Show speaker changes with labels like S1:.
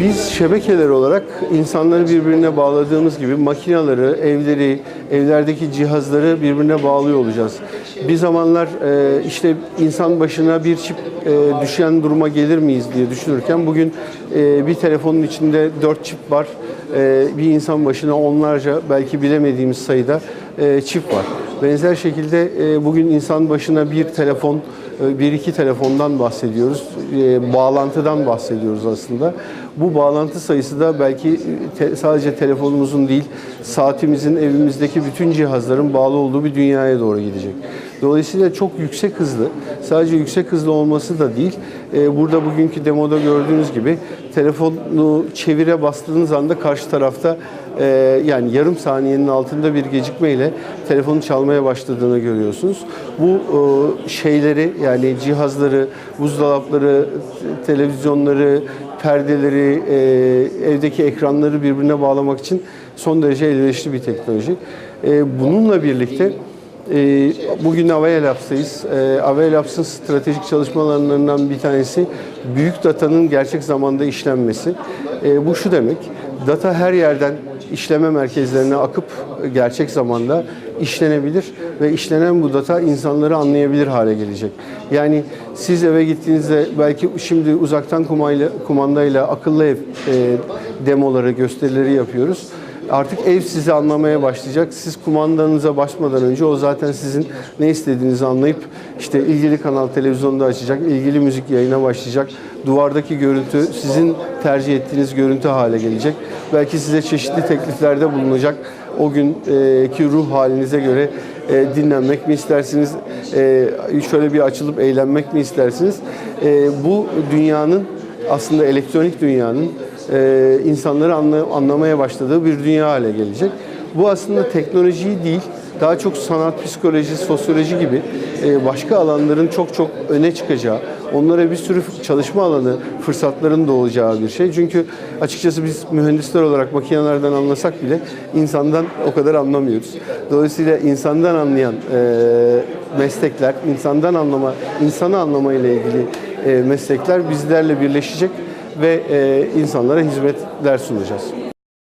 S1: Biz şebekeler olarak insanları birbirine bağladığımız gibi makinaları, evleri, evlerdeki cihazları birbirine bağlıyor olacağız. Bir zamanlar e, işte insan başına bir çip e, düşen duruma gelir miyiz diye düşünürken bugün e, bir telefonun içinde dört çip var. Bir insan başına onlarca belki bilemediğimiz sayıda çip var. Benzer şekilde bugün insan başına bir telefon, bir iki telefondan bahsediyoruz. E, Bağlantıdan bahsediyoruz aslında. Bu bağlantı sayısı da belki te- sadece telefonumuzun değil, saatimizin, evimizdeki bütün cihazların bağlı olduğu bir dünyaya doğru gidecek. Dolayısıyla çok yüksek hızlı, sadece yüksek hızlı olması da değil, e, burada bugünkü demoda gördüğünüz gibi telefonu çevire bastığınız anda karşı tarafta e, yani yarım saniyenin altında bir gecikmeyle telefonun çalmaya başladığını görüyorsunuz. Bu e, şeyleri yani cihazları, buzdolapları, te- televizyonları, perdeleri, e, evdeki ekranları birbirine bağlamak için son derece elverişli bir teknoloji. Bununla birlikte e, bugün Avaya Labs'tayız. E, Avaya Labs'ın stratejik çalışmalarından bir tanesi büyük datanın gerçek zamanda işlenmesi. E, bu şu demek, data her yerden işleme merkezlerine akıp gerçek zamanda işlenebilir ve işlenen bu data insanları anlayabilir hale gelecek. Yani siz eve gittiğinizde belki şimdi uzaktan kumayla, kumandayla akıllı ev e, demoları, gösterileri yapıyoruz. Artık ev sizi anlamaya başlayacak. Siz kumandanıza basmadan önce o zaten sizin ne istediğinizi anlayıp işte ilgili kanal televizyonda açacak, ilgili müzik yayına başlayacak. Duvardaki görüntü sizin tercih ettiğiniz görüntü hale gelecek. Belki size çeşitli tekliflerde bulunacak. O günkü ruh halinize göre e, dinlenmek mi istersiniz, e, şöyle bir açılıp eğlenmek mi istersiniz? E, bu dünyanın aslında elektronik dünyanın e, insanları anla- anlamaya başladığı bir dünya hale gelecek. Bu aslında teknolojiyi değil, daha çok sanat, psikoloji, sosyoloji gibi e, başka alanların çok çok öne çıkacağı, onlara bir sürü çalışma alanı, fırsatların doğacağı bir şey. Çünkü açıkçası biz mühendisler olarak makinelerden anlasak bile insandan o kadar anlamıyoruz. Dolayısıyla insandan anlayan e, meslekler, insandan anlama, insanı anlama ile ilgili e, meslekler bizlerle birleşecek ve e, insanlara hizmetler sunacağız.